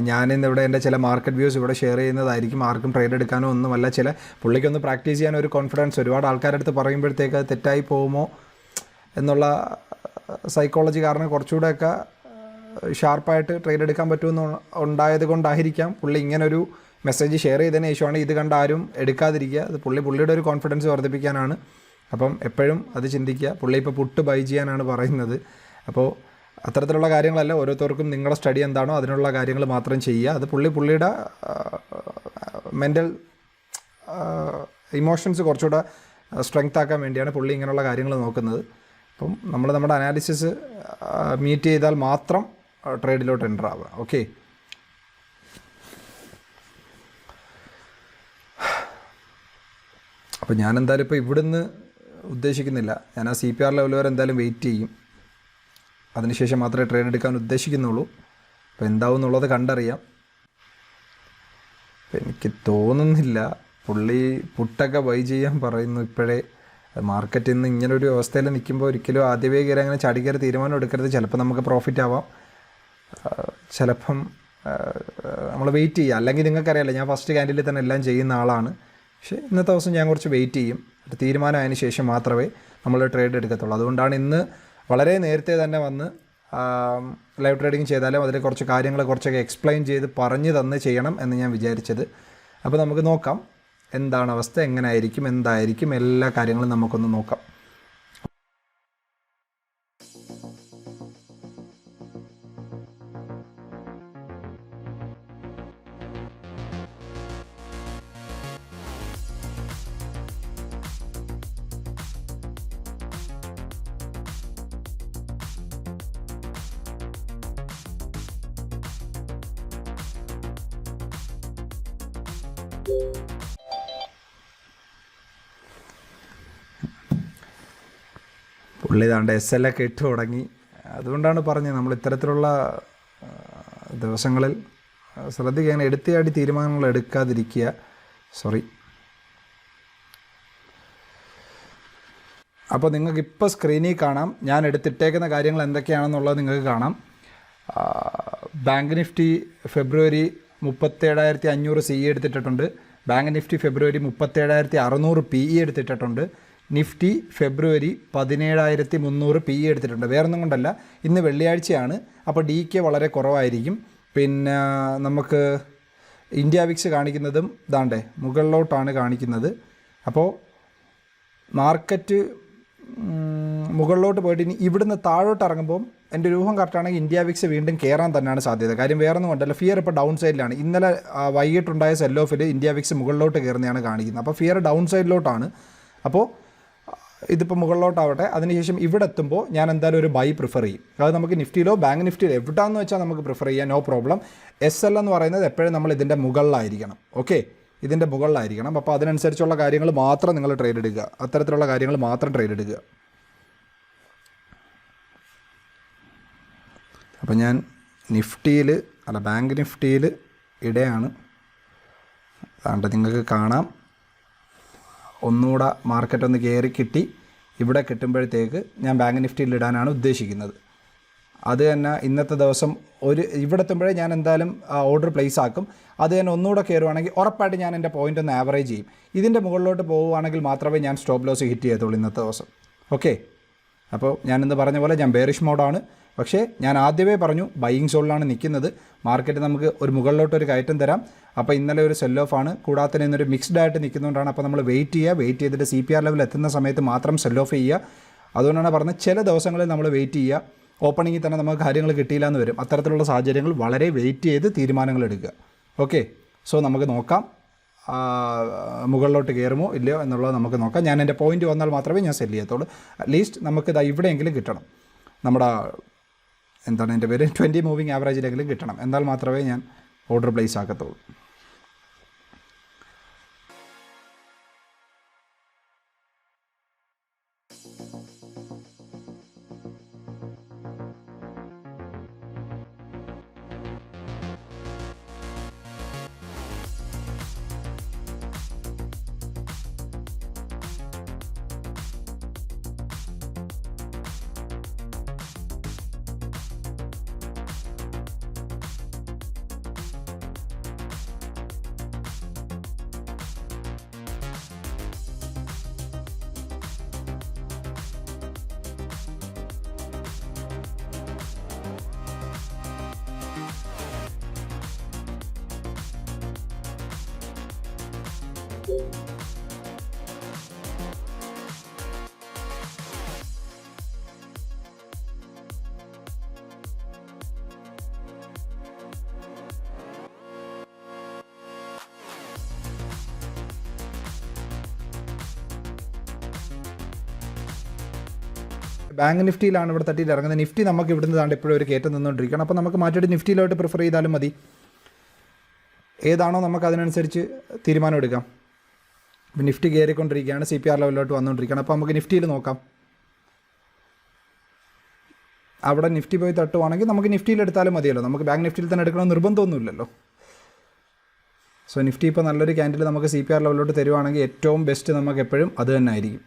ഞാനിന്ന് ഇവിടെ എന്റെ ചില മാർക്കറ്റ് വ്യൂസ് ഇവിടെ ഷെയർ ചെയ്യുന്നതായിരിക്കും. ആർക്കും ട്രേഡ് എടുക്കാനോ ഒന്നുമല്ല. ചില പുള്ളിക്കൊന്ന് പ്രാക്ടീസ് ചെയ്യാൻ ഒരു കോൺഫിഡൻസ് ഒരുപാട് ആൾക്കാരുടെ അടുത്ത് പറയുമ്പോഴത്തേക്ക് തെറ്റായി പോകുമോ എന്നുള്ള സൈക്കോളജി കാരണം കുറച്ചുകൂടെയൊക്കെ ഷാർപ്പായിട്ട് ട്രേഡ് എടുക്കാൻ പറ്റുമെന്ന് ഉണ്ടായത് കൊണ്ടായിരിക്കാം. പുള്ളി ഇങ്ങനൊരു മെസ്സേജ് ഷെയർ ചെയ്തതിന് ശേഷമാണ് ഇത് കണ്ട് ആരും എടുക്കാതിരിക്കുക. അത് പുള്ളി പുള്ളിയുടെ ഒരു കോൺഫിഡൻസ് വർദ്ധിപ്പിക്കാനാണ്. അപ്പം എപ്പോഴും അത് ചിന്തിക്കുക. പുള്ളി ഇപ്പോൾ പുട്ട് ബൈ ചെയ്യാനാണ് പറയുന്നത്. അപ്പോൾ അത്തരത്തിലുള്ള കാര്യങ്ങളല്ല. ഓരോരുത്തർക്കും നിങ്ങളുടെ സ്റ്റഡി എന്താണോ അതിനുള്ള കാര്യങ്ങൾ മാത്രം ചെയ്യുക. അത് പുള്ളി പുള്ളിയുടെ മെന്റൽ ഇമോഷൻസ് കുറച്ചുകൂടെ സ്ട്രെങ്ത് ആക്കാൻ വേണ്ടിയാണ് പുള്ളി ഇങ്ങനെയുള്ള കാര്യങ്ങൾ നോക്കുന്നത്. അപ്പം നമ്മൾ നമ്മുടെ അനാലിസിസ് മീറ്റ് ചെയ്താൽ മാത്രം ട്രേഡിലോട്ട് എന്റർ ആവുക. ഓക്കെ അപ്പോൾ ഞാൻ എന്തായാലും ഇപ്പോൾ ഇവിടുന്ന് ഉദ്ദേശിക്കുന്നില്ല. ഞാൻ ആ സി പി ആർ ലെവൽ വരെ എന്തായാലും വെയിറ്റ് ചെയ്യും. അതിനുശേഷം മാത്രമേ ട്രേഡ് എടുക്കാൻ ഉദ്ദേശിക്കുന്നുള്ളൂ. അപ്പോൾ എന്താവും എന്നുള്ളത് കണ്ടറിയാം. എനിക്ക് തോന്നുന്നില്ല. പുള്ളി പുട്ടൊക്കെ ബൈ ചെയ്യാൻ പറയുന്നു ഇപ്പോഴേ. മാർക്കറ്റിൽ നിന്ന് ഇങ്ങനൊരു അവസ്ഥയിൽ നിൽക്കുമ്പോൾ ഒരിക്കലും ആദ്യമേ കയറി അങ്ങനെ ചാടി കയറി തീരുമാനം എടുക്കരുത്. ചിലപ്പോൾ നമുക്ക് പ്രോഫിറ്റ് ആവാം. ചിലപ്പം നമ്മൾ വെയിറ്റ് ചെയ്യുക. അല്ലെങ്കിൽ നിങ്ങൾക്കറിയാലോ ഞാൻ ഫസ്റ്റ് ക്യാൻഡിൽ തന്നെ എല്ലാം ചെയ്യുന്ന ആളാണ്. പക്ഷേ ഇന്നത്തെ ദിവസം ഞാൻ കുറച്ച് വെയിറ്റ് ചെയ്യും. ഒരു തീരുമാനമായതിനു ശേഷം മാത്രമേ നമ്മൾ ട്രേഡ് എടുക്കത്തുള്ളൂ. അതുകൊണ്ടാണ് ഇന്ന് വളരെ നേരത്തെ തന്നെ വന്ന് ലൈവ് ട്രേഡിങ് ചെയ്താലും അതിൽ കുറച്ച് കാര്യങ്ങൾ കുറച്ചൊക്കെ എക്സ്പ്ലെയിൻ ചെയ്ത് പറഞ്ഞു തന്ന് ചെയ്യണം എന്ന് ഞാൻ വിചാരിച്ചത്. അപ്പോൾ നമുക്ക് നോക്കാം. എന്താണ് അവസ്ഥ? എങ്ങനെ ആയിരിക്കും? എന്തായിരിക്കും? എല്ലാ കാര്യങ്ങളും നമുക്കൊന്ന് നോക്കാം. പുള്ളി താണ്ട് എസ് എൽ ഒക്കെ ഇട്ട് തുടങ്ങി. അതുകൊണ്ടാണ് പറഞ്ഞത് നമ്മൾ ഇത്തരത്തിലുള്ള ദിവസങ്ങളിൽ അങ്ങനെ എടുത്തിയാടി തീരുമാനങ്ങൾ എടുക്കാതിരിക്കുക. സോറി അപ്പോൾ നിങ്ങൾക്ക് ഇപ്പോൾ സ്ക്രീനിൽ കാണാം. ഞാൻ എടുത്തിട്ടേക്കുന്ന കാര്യങ്ങൾ എന്തൊക്കെയാണെന്നുള്ളത് നിങ്ങൾക്ക് കാണാം. ബാങ്ക് നിഫ്റ്റി ഫെബ്രുവരി മുപ്പത്തേഴായിരത്തി അഞ്ഞൂറ് സി ഇ എടുത്തിട്ടുണ്ട് ബാങ്ക് നിഫ്റ്റി ഫെബ്രുവരി മുപ്പത്തേഴായിരത്തി അറുന്നൂറ് പി ഇ എടുത്തിട്ടുണ്ട് നിഫ്റ്റി ഫെബ്രുവരി പതിനേഴായിരത്തി മുന്നൂറ് പി ഇ എടുത്തിട്ടുണ്ട്. വേറൊന്നും കൊണ്ടല്ല. ഇന്ന് വെള്ളിയാഴ്ചയാണ്. അപ്പോൾ ഡി കെ വളരെ കുറവായിരിക്കും. പിന്നെ നമുക്ക് ഇന്ത്യ വിക്സ് കാണിക്കുന്നതും ദാണ്ടേ മുകളിലോട്ടാണ് കാണിക്കുന്നത്. അപ്പോൾ മാർക്കറ്റ് മുകളിലോട്ട് പോയിട്ട് ഇനി ഇവിടുന്ന് താഴോട്ട് ഇറങ്ങുമ്പോൾ എന്റെ രൂപം കറക്റ്റാണെങ്കിൽ ഇന്ത്യ വിക്സ് വീണ്ടും കയറാൻ തന്നെയാണ് സാധ്യത. കാര്യം വേറെ ഒന്നും കൊണ്ടല്ല ഫിയർ ഇപ്പോൾ ഡൗൺ സൈഡിലാണ് ഇന്നലെ വൈകിട്ടുണ്ടായ സെൽ ഓഫിൽ ഇന്ത്യ വിക്സ് മുകളിലോട്ട് കയറുന്നതാണ് കാണിക്കുന്നത്. അപ്പോൾ ഫിയർ ഡൗൺ സൈഡിലോട്ടാണ് അപ്പോൾ ഇതിപ്പോൾ മുകളിലോട്ടാവട്ടെ. അതിനുശേഷം ഇവിടെ എത്തുമ്പോൾ ഞാൻ എന്തായാലും ഒരു ബൈ പ്രിഫർ ചെയ്യും. അത് നമുക്ക് നിഫ്റ്റിയിലോ ബാങ്ക് നിഫ്റ്റിയിലോ എവിടെയാണെന്ന് വെച്ചാൽ നമുക്ക് പ്രിഫർ ചെയ്യാം നോ പ്രോബ്ലം എസ് എൽ എന്ന് പറയുന്നത് എപ്പോഴും നമ്മൾ ഇതിന്റെ മുകളിലായിരിക്കണം. ഓക്കെ ഇതിന്റെ മുകളിലായിരിക്കണം. അപ്പോൾ അതിനനുസരിച്ചുള്ള കാര്യങ്ങൾ മാത്രം നിങ്ങൾ ട്രേഡ് എടുക്കുക അത്തരത്തിലുള്ള കാര്യങ്ങൾ മാത്രം ട്രേഡ് എടുക്കുക അപ്പോൾ ഞാൻ നിഫ്റ്റിയിൽ അല്ല ബാങ്ക് നിഫ്റ്റിയിൽ ഇടയാണ്. അതുകൊണ്ട് നിങ്ങൾക്ക് കാണാം. ഒന്നുകൂടെ മാർക്കറ്റ് ഒന്ന് കയറി കിട്ടി. ഇവിടെ കിട്ടുമ്പോഴത്തേക്ക് ഞാൻ ബാങ്ക് നിഫ്റ്റിയിൽ ഇടാനാണ് ഉദ്ദേശിക്കുന്നത്. അത് തന്നെ ഇന്നത്തെ ദിവസം ഒരു ഇവിടെ എത്തുമ്പോഴേ ഞാൻ എന്തായാലും ഓർഡർ പ്ലേസ് ആക്കും. അത് തന്നെ ഒന്നുകൂടെ കയറുവാണെങ്കിൽ ഉറപ്പായിട്ട് ഞാൻ എന്റെ പോയിന്റ് ഒന്ന് ആവറേജ് ചെയ്യും. ഇതിന്റെ മുകളിലോട്ട് പോവുകയാണെങ്കിൽ മാത്രമേ ഞാൻ സ്റ്റോപ്പ് ലോസ് ഹിറ്റ് ചെയ്യത്തുള്ളൂ ഇന്നത്തെ ദിവസം. ഓക്കെ അപ്പോൾ ഞാനിന്ന് പറഞ്ഞ പോലെ ഞാൻ ബേറിഷ് മോഡാണ് പക്ഷേ ഞാൻ ആദ്യമേ പറഞ്ഞു ബൈയിങ് സോളിലാണ് നിൽക്കുന്നത്. മാർക്കറ്റ് നമുക്ക് ഒരു മുകളിലോട്ട് ഒരു കയറ്റം തരാം. അപ്പോൾ ഇന്നലെ ഒരു സെൽ ഓഫ് ആണ്. കൂടാതെ ഇന്നൊരു മിക്സ്ഡ് ആയിട്ട് നിൽക്കുന്നതുകൊണ്ടാണ് അപ്പോൾ നമ്മൾ വെയിറ്റ് ചെയ്യുക. വെയിറ്റ് ചെയ്തിട്ട് സി പി ആർ ലെവൽ എത്തുന്ന സമയത്ത് മാത്രം സെൽ ഓഫ് ചെയ്യുക. അതുകൊണ്ടാണ് പറഞ്ഞത് ചില ദിവസങ്ങളിൽ നമ്മൾ വെയിറ്റ് ചെയ്യുക. ഓപ്പണിങ്ങിൽ തന്നെ നമുക്ക് കാര്യങ്ങൾ കിട്ടിയില്ല എന്ന് വരും. അത്തരത്തിലുള്ള സാഹചര്യങ്ങൾ വളരെ വെയിറ്റ് ചെയ്ത് തീരുമാനങ്ങൾ എടുക്കുക. ഓക്കെ സോ നമുക്ക് നോക്കാം. മുകളിലോട്ട് കയറുമോ ഇല്ലയോ എന്നുള്ളത് നമുക്ക് നോക്കാം. ഞാൻ എന്റെ പോയിന്റ് വന്നാൽ മാത്രമേ ഞാൻ സെല്ല് ചെയ്യത്തുള്ളൂ. അറ്റ്ലീസ്റ്റ് നമുക്ക് ഇതാ ഇവിടെയെങ്കിലും കിട്ടണം. നമ്മുടെ എന്താണ് എന്റെ പേര്? ട്വന്റി മൂവിങ് ആവറേജിലെങ്കിലും കിട്ടണം. എന്നാൽ മാത്രമേ ഞാൻ ഓർഡർ പ്ലേസ് ആക്കത്തുള്ളൂ. ബാങ്ക് നിഫ്റ്റിയിലാണ് ഇവിടെ തട്ടിയിൽ ഇറങ്ങുന്നത്. നിഫ്റ്റി നമുക്ക് ഇവിടുന്ന് താണ്ട് എപ്പോഴും ഒരു കയറ്റം നിന്നുകൊണ്ടിരിക്കണം അപ്പോൾ നമുക്ക് മാറ്റിയിട്ട് നിഫ്റ്റിയിലോട്ട് പ്രിഫർ ചെയ്താലും മതി. ഏതാണോ നമുക്ക് അതിനനുസരിച്ച് തീരുമാനം എടുക്കാം. ഇപ്പം നിഫ്റ്റി കയറിക്കൊണ്ടിരിക്കുകയാണ് സി പി ആർ ലെവലിലോട്ട് വന്നുകൊണ്ടിരിക്കുകയാണ്. അപ്പോൾ നമുക്ക് നിഫ്റ്റിയിൽ നോക്കാം. അവിടെ നിഫ്റ്റി പോയി തട്ടുവാണെങ്കിൽ നമുക്ക് നിഫ്റ്റിയിൽ എടുത്താലും മതിയല്ലോ. നമുക്ക് ബാങ്ക് നിഫ്റ്റിയിൽ തന്നെ എടുക്കണം നിർബന്ധമൊന്നുമില്ലല്ലോ. സോ നിഫ്റ്റി ഇപ്പോൾ നല്ലൊരു ക്യാൻഡിൽ നമുക്ക് സി പി ആർ ലെവലിലോട്ട് തരുവാണെങ്കിൽ ഏറ്റവും ബെസ്റ്റ് നമുക്ക് എപ്പോഴും അത് തന്നെ ആയിരിക്കും.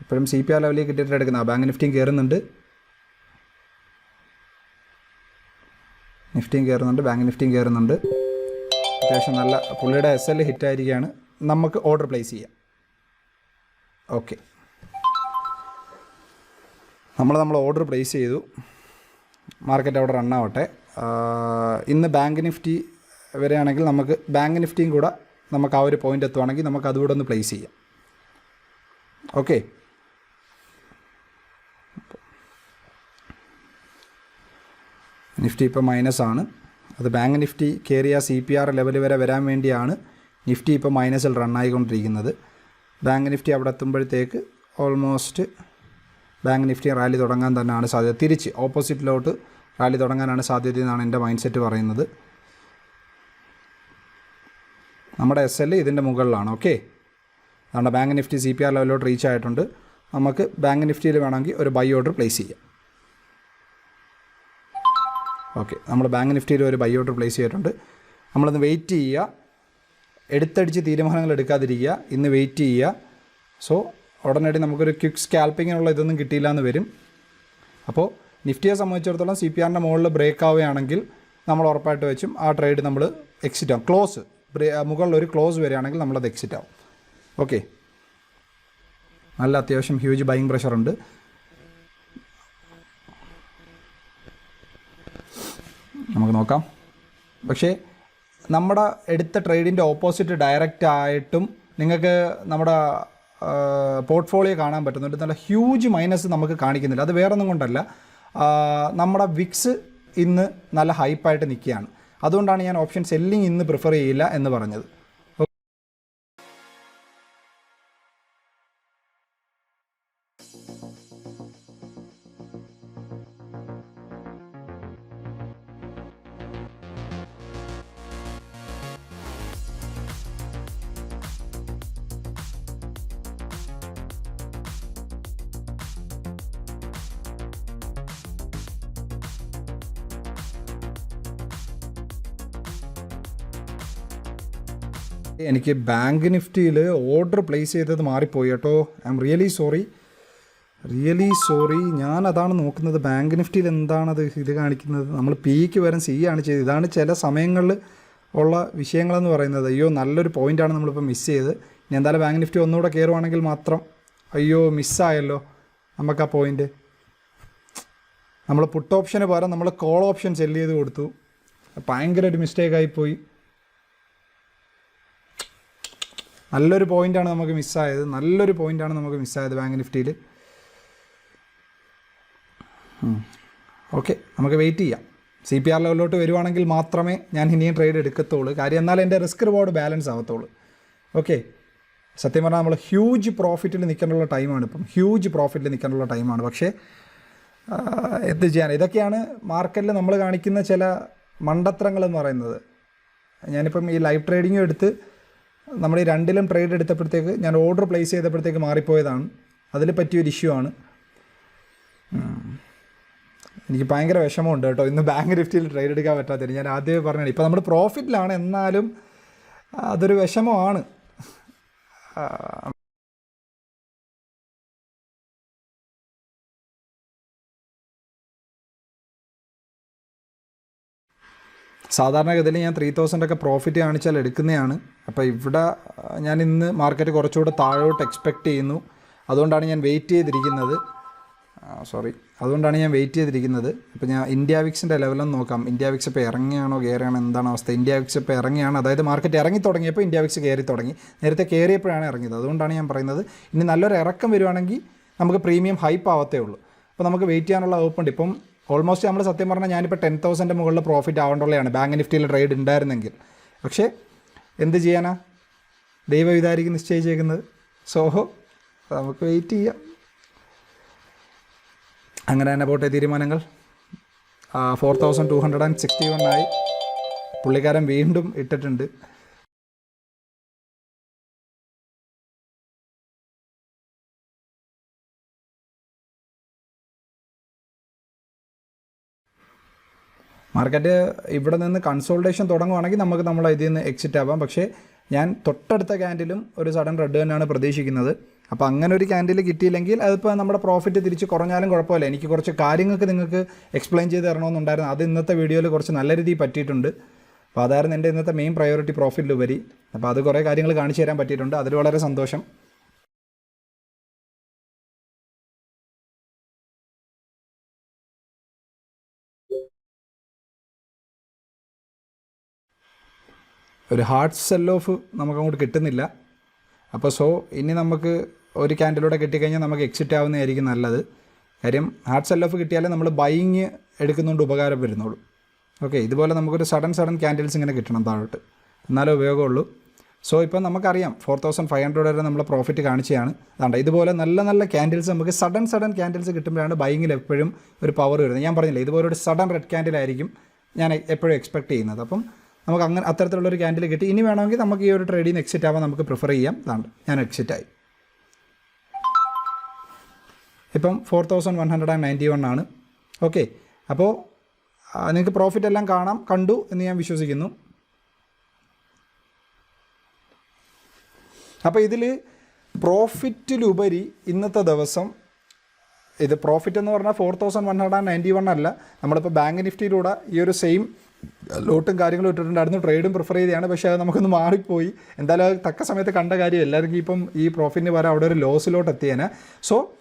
എപ്പോഴും സി പി ആർ ലെവലിൽ കിട്ടിയിട്ട് എടുക്കുന്ന ബാങ്ക് നിഫ്റ്റിയും കയറുന്നുണ്ട്. നിഫ്റ്റിയും കയറുന്നുണ്ട് ബാങ്ക് നിഫ്റ്റിയും കയറുന്നുണ്ട്. അത്യാവശ്യം നല്ല പുള്ളിയുടെ എസ് എൽ ഹിറ്റായിരിക്കുകയാണ്. നമുക്ക് ഓർഡർ പ്ലേസ് ചെയ്യാം. ഓക്കെ നമ്മൾ നമ്മൾ ഓർഡർ പ്ലേസ് ചെയ്തു. മാർക്കറ്റ് അവിടെ റണ്ണാവട്ടെ ഇന്ന് ബാങ്ക് നിഫ്റ്റി വരെയാണെങ്കിൽ നമുക്ക് ബാങ്ക് നിഫ്റ്റിയും കൂടെ നമുക്ക് ആ ഒരു പോയിന്റ് എത്തുവാണെങ്കിൽ നമുക്ക് അതുകൂടെ ഒന്ന് പ്ലേസ് ചെയ്യാം. ഓക്കെ നിഫ്റ്റി ഇപ്പോൾ മൈനസ് ആണ്. അത് ബാങ്ക് നിഫ്റ്റി കയറിയ സി പി ആർ ലെവൽ വരെ വരാൻ വേണ്ടിയാണ് നിഫ്റ്റി ഇപ്പോൾ മൈനസിൽ റൺ ആയിക്കൊണ്ടിരിക്കുന്നത്. ബാങ്ക് നിഫ്റ്റി അവിടെ എത്തുമ്പോഴത്തേക്ക് ഓൾമോസ്റ്റ് ബാങ്ക് നിഫ്റ്റി റാലി തുടങ്ങാൻ തന്നെയാണ് സാധ്യത. തിരിച്ച് ഓപ്പോസിറ്റിലോട്ട് റാലി തുടങ്ങാനാണ് സാധ്യത എന്നാണ് എന്റെ മൈൻഡ് സെറ്റ് പറയുന്നത്. നമ്മുടെ എസ് എൽ ഇതിന്റെ മുകളിലാണ് ഓക്കെ അതുകൊണ്ട് bank Nifty C P R ലെവലിലോട്ട് reach ആയിട്ടുണ്ട്. നമുക്ക് ബാങ്ക് നിഫ്റ്റിയിൽ വേണമെങ്കിൽ ഒരു ബൈ ഓർഡർ പ്ലേസ് ചെയ്യാം. ഓക്കെ നമ്മൾ ബാങ്ക് നിഫ്റ്റിയിൽ ഒരു ബൈ ഓർഡർ പ്ലേസ് ചെയ്തിട്ടുണ്ട്. നമ്മളൊന്ന് വെയിറ്റ് ചെയ്യുക. എടുത്തടിച്ച് തീരുമാനങ്ങൾ എടുക്കാതിരിക്കുക ഇന്ന് വെയിറ്റ് ചെയ്യുക. സോ ഉടനടി നമുക്കൊരു ക്വിക്ക് സ്കാൽപ്പിങ്ങിനുള്ള ഇതൊന്നും കിട്ടിയില്ല എന്ന് വരും. അപ്പോൾ നിഫ്റ്റിയെ സംബന്ധിച്ചിടത്തോളം സി പി ആറിന്റെ മുകളിൽ ബ്രേക്ക് ആവുകയാണെങ്കിൽ നമ്മൾ ഉറപ്പായിട്ട് വെച്ചും ആ ട്രേഡ് നമ്മൾ എക്സിറ്റ് ആവും. ക്ലോസ് മുകളിൽ ഒരു ക്ലോസ് വരികയാണെങ്കിൽ നമ്മളത് എക്സിറ്റ് ആവും. ഓക്കെ നല്ല അത്യാവശ്യം ഹ്യൂജ് ബൈങ് പ്രഷർ ഉണ്ട്. നമുക്ക് നോക്കാം. പക്ഷേ നമ്മുടെ എടുത്ത ട്രേഡിന്റെ ഓപ്പോസിറ്റ് ഡയറക്റ്റ് ആയിട്ടും നിങ്ങൾക്ക് നമ്മുടെ പോർട്ട്ഫോളിയോ കാണാൻ പറ്റുന്നുണ്ട്. നല്ല ഹ്യൂജ് മൈനസ് നമുക്ക് കാണിക്കുന്നില്ല. അത് വേറെ ഒന്നും കൊണ്ടല്ല നമ്മുടെ വിക്സ് ഇന്ന് നല്ല ഹൈപ്പായിട്ട് നിൽക്കുകയാണ്. അതുകൊണ്ടാണ് ഞാൻ ഓപ്ഷൻ സെല്ലിംഗ് ഇന്ന് പ്രിഫർ ചെയ്യില്ല എന്ന് പറഞ്ഞത്. എനിക്ക് ബാങ്ക് നിഫ്റ്റിയിൽ ഓർഡർ പ്ലേസ് ചെയ്തത് മാറിപ്പോയി കേട്ടോ. I'm really sorry. Really sorry. ഞാൻ അതാണ് നോക്കുന്നത്. ബാങ്ക് നിഫ്റ്റിയിൽ എന്താണത് ഇത് കാണിക്കുന്നത്? നമ്മൾ പിക്ക് വരെ സി ആണ് ചെയ്തത്. ഇതാണ് ചില സമയങ്ങളിൽ ഉള്ള വിഷയങ്ങളെന്ന് പറയുന്നത്. അയ്യോ നല്ലൊരു പോയിന്റാണ് നമ്മളിപ്പോൾ മിസ് ചെയ്ത് ഇനി എന്തായാലും ബാങ്ക് നിഫ്റ്റി ഒന്നുകൂടെ കയറുവാണെങ്കിൽ മാത്രം അയ്യോ മിസ്സായല്ലോ നമുക്ക് ആ പോയിന്റ് നമ്മൾ പുട്ട് ഓപ്ഷന് പകരം നമ്മൾ കോൾ ഓപ്ഷൻ സെല്ല് ചെയ്ത് കൊടുത്തു. ഭയങ്കര ഒരു മിസ്റ്റേക്ക് നല്ലൊരു പോയിന്റാണ് നമുക്ക് മിസ്സായത്. നല്ലൊരു പോയിന്റാണ് നമുക്ക് മിസ്സായത് ബാങ്ക് നിഫ്റ്റിയിൽ ഓക്കെ നമുക്ക് വെയിറ്റ് ചെയ്യാം. സി പി ആർ ലെവലിലോട്ട് വരുവാണെങ്കിൽ മാത്രമേ ഞാൻ ഇനിയും ട്രേഡ് എടുക്കത്തുള്ളൂ. കാര്യം എന്നാൽ എന്റെ റിസ്ക് റിവാർഡ് ബാലൻസ് ആവത്തുള്ളൂ. ഓക്കെ സത്യം പറഞ്ഞാൽ നമ്മൾ ഹ്യൂജ് പ്രോഫിറ്റിൽ നിൽക്കാനുള്ള ടൈമാണ് ഇപ്പം. ഹ്യൂജ് പ്രോഫിറ്റിൽ നിൽക്കാനുള്ള ടൈമാണ് പക്ഷേ എന്ത് ചെയ്യാൻ ഇതൊക്കെയാണ് മാർക്കറ്റിൽ നമ്മൾ കാണിക്കുന്ന ചില മണ്ടത്തരങ്ങൾ എന്ന് പറയുന്നത്. ഞാനിപ്പം ഈ ലൈവ് ട്രേഡിങ്ങും എടുത്ത് നമ്മൾ ഈ രണ്ടിലും ട്രേഡ് എടുത്തപ്പോഴത്തേക്ക് ഞാൻ ഓർഡർ പ്ലേസ് ചെയ്തപ്പോഴത്തേക്ക് മാറിപ്പോയതാണ്. അതിൽ പറ്റിയൊരു ഇഷ്യൂ ആണ്. എനിക്ക് ഭയങ്കര വിഷമമുണ്ട് കേട്ടോ. ഇന്ന് ബാങ്ക് നിഫ്റ്റിയിൽ ട്രേഡ് എടുക്കാൻ പറ്റാത്തത്. ഞാൻ ആദ്യമേ പറഞ്ഞു ഇപ്പോൾ നമ്മൾ പ്രോഫിറ്റിലാണ് എന്നാലും അതൊരു വിഷമമാണ്. സാധാരണഗതിയിൽ ഞാൻ ത്രീ തൗസൻഡ് ഒക്കെ പ്രോഫിറ്റ് കാണിച്ചാൽ എടുക്കുന്നതാണ്. അപ്പോൾ ഇവിടെ ഞാൻ ഇന്ന് മാർക്കറ്റ് കുറച്ചുകൂടെ താഴോട്ട് എക്സ്പെക്റ്റ് ചെയ്യുന്നു. അതുകൊണ്ടാണ് ഞാൻ വെയിറ്റ് ചെയ്തിരിക്കുന്നത്. സോറി അതുകൊണ്ടാണ് ഞാൻ വെയിറ്റ് ചെയ്തിരിക്കുന്നത്. അപ്പോൾ ഞാൻ ഇന്ത്യ വിക്സിന്റെ ലെവലൊന്ന് നോക്കാം. ഇന്ത്യ വിക്സ് ഇപ്പോൾ ഇറങ്ങിയാണോ കയറിയാണോ എന്താണ് അവസ്ഥ? ഇന്ത്യ വിക്സ് ഇപ്പോൾ ഇറങ്ങിയാണ്. അതായത് മാർക്കറ്റ് ഇറങ്ങി തുടങ്ങിയപ്പോൾ ഇന്ത്യ വിക്സ് കയറി തുടങ്ങി. നേരത്തെ കയറിയപ്പോഴാണ് ഇറങ്ങിയത്. അതുകൊണ്ടാണ് ഞാൻ പറയുന്നത്. ഇനി നല്ലൊരു ഇറക്കം വരുവാണെങ്കിൽ നമുക്ക് പ്രീമിയം ഹൈപ്പ് ആവത്തേ ഉള്ളൂ. അപ്പോൾ നമുക്ക് വെയിറ്റ് ചെയ്യാനുള്ള വകുപ്പുണ്ട്. ഇപ്പം ഓൾമോസ്റ്റ് നമ്മൾ സത്യം പറഞ്ഞാൽ ഞാനിപ്പോൾ ടെൻ തൗസൻഡ് മുകളിൽ പ്രോഫിറ്റ് ആവേണ്ടുള്ളതാണ് ബാങ്ക് നിഫ്റ്റിയിൽ ട്രേഡ് ഉണ്ടായിരുന്നെങ്കിൽ പക്ഷേ എന്ത് ചെയ്യാനാ? ദൈവവിധാരിക്ക് നിശ്ചയിച്ചേക്കുന്നത്. സോഹോ നമുക്ക് വെയിറ്റ് ചെയ്യാം. അങ്ങനെ തന്നെ പോട്ടെ തീരുമാനങ്ങൾ. Four thousand two hundred and sixty one ആയി. പുള്ളിക്കാരൻ വീണ്ടും ഇട്ടിട്ടുണ്ട്. മാർക്കറ്റ് ഇവിടെ നിന്ന് കൺസോൾട്ടേഷൻ തുടങ്ങുവാണെങ്കിൽ നമുക്ക് നമ്മൾ ഇതിൽ നിന്ന് എക്സിറ്റ് ആവാം. പക്ഷേ ഞാൻ തൊട്ടടുത്ത ക്യാൻഡിലും ഒരു സഡൻ റെഡ് തന്നെയാണ് പ്രതീക്ഷിക്കുന്നത്. അപ്പോൾ അങ്ങനെ ഒരു ക്യാൻഡിൽ കിട്ടിയില്ലെങ്കിൽ അതിപ്പോൾ നമ്മുടെ പ്രോഫിറ്റ് തിരിച്ച് കുറഞ്ഞാലും കുഴപ്പമില്ല. എനിക്ക് കുറച്ച് കാര്യങ്ങൾക്ക് നിങ്ങൾക്ക് എക്സ്പ്ലെയിൻ ചെയ്ത് തരണമെന്നുണ്ടായിരുന്നു. അത് ഇന്നത്തെ വീഡിയോയിൽ കുറച്ച് നല്ല രീതിയിൽ പറ്റിയിട്ടുണ്ട്. അപ്പോൾ അതായിരുന്നു എന്റെ ഇന്നത്തെ മെയിൻ പ്രയോറിറ്റി പ്രോഫിറ്റിലുപരി അപ്പോൾ അത് കുറേ കാര്യങ്ങൾ കാണിച്ചു തരാൻ പറ്റിയിട്ടുണ്ട്. അതിൽ വളരെ സന്തോഷം. ഒരു ഹാർട്ട് സെൽ ഓഫ് നമുക്ക് അങ്ങോട്ട് കിട്ടുന്നില്ല. അപ്പോൾ സോ ഇനി നമുക്ക് ഒരു ക്യാൻഡിലൂടെ കിട്ടിക്കഴിഞ്ഞാൽ നമുക്ക് എക്സിറ്റ് ആവുന്നതായിരിക്കും നല്ലത്. കാര്യം ഹാർട്ട് സെൽ ഓഫ് കിട്ടിയാലേ നമ്മൾ ബൈയിങ് എടുക്കുന്നതുകൊണ്ട് ഉപകാരം വരുന്നുള്ളൂ ഓക്കെ ഇതുപോലെ നമുക്കൊരു സഡൻ സഡൻ ക്യാൻഡിൽസ് ഇങ്ങനെ കിട്ടണം താഴോട്ട്. എന്നാലേ ഉപയോഗമുള്ളൂ. സോ ഇപ്പം നമുക്കറിയാം ഫോർ തൗസൻഡ് ഫൈവ് ഹൺഡ്രഡ് വരെ നമ്മൾ പ്രോഫിറ്റ് കാണിച്ചതാണ്. അതുകൊണ്ട് ഇതുപോലെ നല്ല നല്ല ക്യാൻഡിൽസ് നമുക്ക് സഡൻ സഡൻ ക്യാൻഡിൽസ് കിട്ടുമ്പോഴാണ് ബൈങ്ങിൽ എപ്പോഴും ഒരു പവർ വരുന്നത്. ഞാൻ പറഞ്ഞില്ല ഇതുപോലെ ഒരു സഡൻ റെഡ് ക്യാൻഡിലായിരിക്കും ഞാൻ എപ്പോഴും എക്സ്പെക്ട് ചെയ്യുന്നത്. അപ്പം നമുക്ക് അങ്ങനെ അത്തരത്തിലുള്ളൊരു ക്യാൻഡിൽ കിട്ടി. ഇനി വേണമെങ്കിൽ നമുക്ക് ഈ ഒരു ട്രേഡിൽ നിന്ന് എക്സിറ്റ് ആവാൻ നമുക്ക് പ്രിഫർ ചെയ്യാം. അതാണ് ഞാൻ എക്സിറ്റ് ആയി. ഇപ്പം four thousand one hundred and ninety one ആണ് ഓക്കെ അപ്പോൾ നിങ്ങൾക്ക് പ്രോഫിറ്റ് എല്ലാം കാണാം കണ്ടു എന്ന് ഞാൻ വിശ്വസിക്കുന്നു. അപ്പോൾ ഇതിൽ പ്രോഫിറ്റിലുപരി ഇന്നത്തെ ദിവസം ഇത് പ്രോഫിറ്റ് എന്ന് പറഞ്ഞാൽ four thousand one hundred and ninety one അല്ല നമ്മളിപ്പോൾ ബാങ്ക് നിഫ്റ്റിയിലൂടെ ഈ ഒരു സെയിം ലോട്ടും കാര്യങ്ങളും ഇട്ടിട്ടുണ്ടായിരുന്നു ട്രേഡും പ്രിഫർ ചെയ്തതാണ്. പക്ഷേ അത് നമുക്കൊന്ന് മാറിപ്പോയി. എന്തായാലും അത് തക്ക സമയത്ത് കണ്ട കാര്യം എല്ലാവർക്കും ഇപ്പം ഈ പ്രോഫിറ്റിന് പകരം അവിടെ ഒരു ലോസിലോട്ട് എത്തിയേനെ. സോ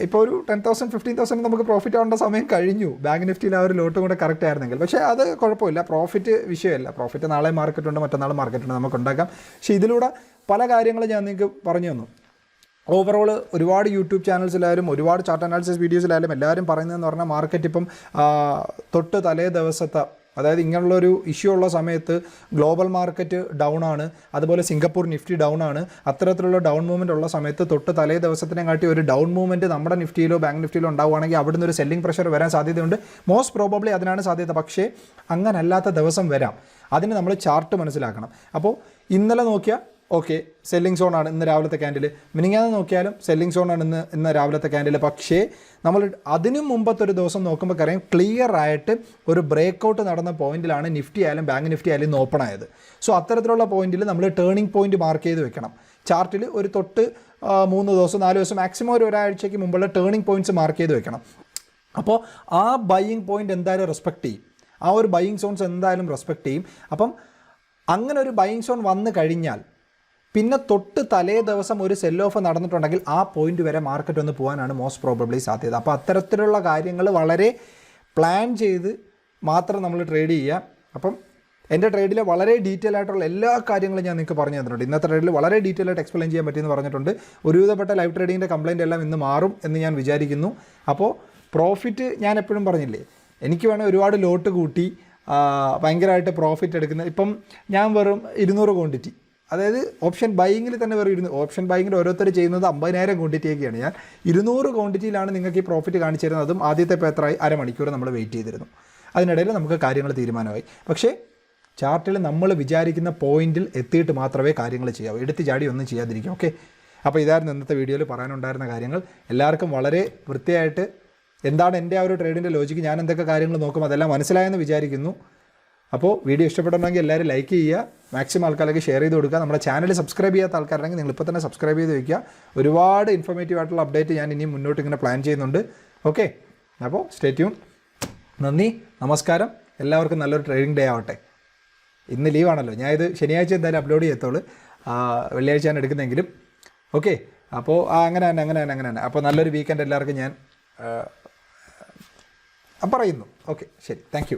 ഇപ്പോൾ ഒരു ടെൻ തൗസൻഡ് ഫിഫ്റ്റീൻ തൗസൻഡ് നമുക്ക് പ്രോഫിറ്റ് ആവേണ്ട സമയം കഴിഞ്ഞു. ബാങ്ക് നിഫ്റ്റിയിൽ ആ ഒരു ലോട്ടും കൂടെ കറക്റ്റ് ആയിരുന്നെങ്കിൽ. പക്ഷേ അത് കുഴപ്പമില്ല. പ്രോഫിറ്റ് വിഷയമല്ല. പ്രോഫിറ്റ് നാളെ മാർക്കറ്റുണ്ട് മറ്റന്നാൾ മാർക്കറ്റുണ്ട് നമുക്ക് ഉണ്ടാക്കാം പക്ഷേ ഇതിലൂടെ പല കാര്യങ്ങളും ഞാൻ നിങ്ങൾക്ക് പറഞ്ഞു തന്നു. ഓവറോൾ ഒരുപാട് യൂട്യൂബ് ചാനൽസിലായാലും ഒരുപാട് ചാർട്ട് അനാലിസിസ് വീഡിയോസിലായാലും എല്ലാവരും പറയുന്നതെന്ന് പറഞ്ഞാൽ മാർക്കറ്റ് ഇപ്പം തൊട്ട് തലേ ദിവസത്തെ അതായത് ഇങ്ങനെയുള്ളൊരു ഇഷ്യൂ ഉള്ള സമയത്ത് ഗ്ലോബൽ മാർക്കറ്റ് ഡൗൺ ആണ്. അതുപോലെ സിംഗപ്പൂർ നിഫ്റ്റി ഡൗൺ ആണ്. അത്തരത്തിലുള്ള ഡൗൺ മൂവ്മെന്റ് ഉള്ള സമയത്ത് തൊട്ട് തലേ ദിവസത്തിനെ കാട്ടി ഒരു ഡൗൺ മൂവ്മെന്റ് നമ്മുടെ നിഫ്റ്റിയിലോ ബാങ്ക് നിഫ്റ്റിയിലോ ഉണ്ടാവുകയാണെങ്കിൽ അവിടുന്ന് ഒരു സെല്ലിംഗ് പ്രഷർ വരാൻ സാധ്യതയുണ്ട്. മോസ്റ്റ് പ്രോബബ്ലി അതിനാണ് സാധ്യത. പക്ഷേ അങ്ങനല്ലാത്ത ദിവസം വരാം. അതിന് നമ്മൾ ചാർട്ട് മനസ്സിലാക്കണം. അപ്പോൾ ഇന്നലെ നോക്കിയാൽ ഓക്കെ സെല്ലിംഗ് സോണാണ് ഇന്ന് രാവിലത്തെ ക്യാൻഡിൽ മിനിങ്ങാതെ നോക്കിയാലും സെല്ലിംഗ് സോണാണ് ഇന്ന് ഇന്ന് രാവിലത്തെ ക്യാൻഡിൽ പക്ഷേ നമ്മൾ അതിനും മുമ്പത്തെ ഒരു ദിവസം നോക്കുമ്പോൾ അറിയാം ക്ലിയർ ആയിട്ട് ഒരു ബ്രേക്ക് ഔട്ട് നടന്ന പോയിന്റിലാണ് നിഫ്റ്റി ആയാലും ബാങ്ക് നിഫ്റ്റി ആയാലും ഇന്ന് ഓപ്പൺ ആയത്. സോ അത്തരത്തിലുള്ള പോയിന്റിൽ നമ്മൾ ടേണിംഗ് പോയിന്റ് മാർക്ക് ചെയ്ത് വെക്കണം. ചാർട്ടിൽ ഒരു തൊട്ട് മൂന്ന് ദിവസം നാല് ദിവസം മാക്സിമം ഒരു ഒരാഴ്ചയ്ക്ക് മുമ്പുള്ള ടേണിംഗ് പോയിന്റ്സ് മാർക്ക് ചെയ്ത് വെക്കണം. അപ്പോൾ ആ ബൈയിങ് പോയിന്റ് എന്തായാലും റെസ്പെക്ട് ചെയ്യും. ആ ഒരു ബൈയിങ് സോൺസ് എന്തായാലും റെസ്പെക്ട് ചെയ്യും. അപ്പം അങ്ങനെ ഒരു ബൈയിങ് സോൺ വന്നു കഴിഞ്ഞാൽ പിന്നെ തൊട്ട് തലേ ദിവസം ഒരു സെൽ ഓഫ് നടന്നിട്ടുണ്ടെങ്കിൽ ആ പോയിന്റ് വരെ മാർക്കറ്റ് ഒന്ന് പോകാനാണ് മോസ്റ്റ് പ്രോബബ്ലി സാധ്യത. അപ്പോൾ അത്തരത്തിലുള്ള കാര്യങ്ങൾ വളരെ പ്ലാൻ ചെയ്ത് മാത്രം നമ്മൾ ട്രേഡ് ചെയ്യുക. അപ്പം എന്റെ ട്രേഡിലെ വളരെ ഡീറ്റെയിൽ ആയിട്ടുള്ള എല്ലാ കാര്യങ്ങളും ഞാൻ നിങ്ങൾക്ക് പറഞ്ഞു തന്നിട്ടുണ്ട്. ഇന്നത്തെ ട്രേഡിൽ വളരെ ഡീറ്റെയിൽ ആയിട്ട് എക്സ്പ്ലെയിൻ ചെയ്യാൻ പറ്റിയെന്ന് പറഞ്ഞിട്ടുണ്ട്. ഒരുവിധപ്പെട്ട ലൈവ് ട്രേഡിങ്ങിന്റെ കംപ്ലയിന്റ് എല്ലാം ഇന്ന് മാറും എന്ന് ഞാൻ വിചാരിക്കുന്നു. അപ്പോൾ പ്രോഫിറ്റ് ഞാൻ എപ്പോഴും പറഞ്ഞില്ലേ എനിക്ക് വേണേൽ ഒരുപാട് ലോട്ട് കൂട്ടി ഭയങ്കരമായിട്ട് പ്രോഫിറ്റ് എടുക്കുന്ന ഇപ്പം ഞാൻ വെറും ഇരുന്നൂറ് ക്വാണ്ടിറ്റി അതായത് ഓപ്ഷൻ ബൈങ്ങിൽ തന്നെ വേറെ ഇരുന്ന് ഓപ്ഷൻ ബൈങ്ങിൽ ഓരോരുത്തർ ചെയ്യുന്നത് അമ്പതിനായിരം ക്വാണ്ടിറ്റിയൊക്കെയാണ്. ഞാൻ ഇരുന്നൂറ് ക്വാണ്ടിറ്റിയിലാണ് നിങ്ങൾക്ക് ഈ പ്രോഫിറ്റ് കാണിച്ചു തരുന്നത് അതും ആദ്യത്തെ പേപ്പറായി അരമണിക്കൂർ നമ്മൾ വെയിറ്റ് ചെയ്തിരുന്നു. അതിനിടയിൽ നമുക്ക് കാര്യങ്ങൾ തീരുമാനമായി. പക്ഷേ ചാർട്ടിൽ നമ്മൾ വിചാരിക്കുന്ന പോയിന്റിൽ എത്തിയിട്ട് മാത്രമേ കാര്യങ്ങൾ ചെയ്യാവൂ. എടുത്ത് ചാടി ഒന്നും ചെയ്യാതിരിക്കും. ഓക്കെ? അപ്പോൾ ഇതായിരുന്നു ഇന്നത്തെ വീഡിയോയിൽ പറയാനുണ്ടായിരുന്ന കാര്യങ്ങൾ. എല്ലാവർക്കും വളരെ വൃത്തിയായിട്ട് എന്താണ് എന്റെ ആ ഒരു ട്രേഡിന്റെ ലോജിക്ക് ഞാൻ എന്തൊക്കെ കാര്യങ്ങൾ നോക്കും? അതെല്ലാം മനസ്സിലായെന്ന് വിചാരിക്കുന്നു. അപ്പോൾ വീഡിയോ ഇഷ്ടപ്പെടണമെങ്കിൽ എല്ലാവരും ലൈക്ക് ചെയ്യുക. മാക്സിമം ആൾക്കാർക്ക് ഷെയർ ചെയ്ത് കൊടുക്കുക. നമ്മുടെ ചാനൽ സബ്സ്ക്രൈബ് ചെയ്യാത്ത ആൾക്കാരുണ്ടെങ്കിൽ നിങ്ങൾ ഇപ്പോൾ തന്നെ സബ്സ്ക്രൈബ് ചെയ്ത് വയ്ക്കുക ഒരുപാട് ഇൻഫോർമേറ്റീവ് ആയിട്ടുള്ള അപ്ഡേറ്റ് ഞാൻ ഇനിയും മുന്നോട്ട് ഇങ്ങനെ പ്ലാൻ ചെയ്യുന്നുണ്ട്. ഓക്കെ അപ്പോൾ സ്റ്റേ ട്യൂൺ നന്ദി. നമസ്കാരം. എല്ലാവർക്കും നല്ലൊരു ട്രേഡിംഗ് ഡേ ആവട്ടെ. ഇന്ന് ലീവാണല്ലോ ഞാൻ ഇത് ശനിയാഴ്ച എന്തായാലും അപ്ലോഡ് ചെയ്യത്തോളൂ വെള്ളിയാഴ്ച ഞാൻ എടുക്കുന്നെങ്കിലും. ഓക്കെ അപ്പോൾ ആ അങ്ങനെ തന്നെ അങ്ങനെ തന്നെ അങ്ങനെ തന്നെ. അപ്പോൾ നല്ലൊരു വീക്കെൻഡ് എല്ലാവർക്കും ഞാൻ പറയുന്നു. ഓക്കെ ശരി. താങ്ക്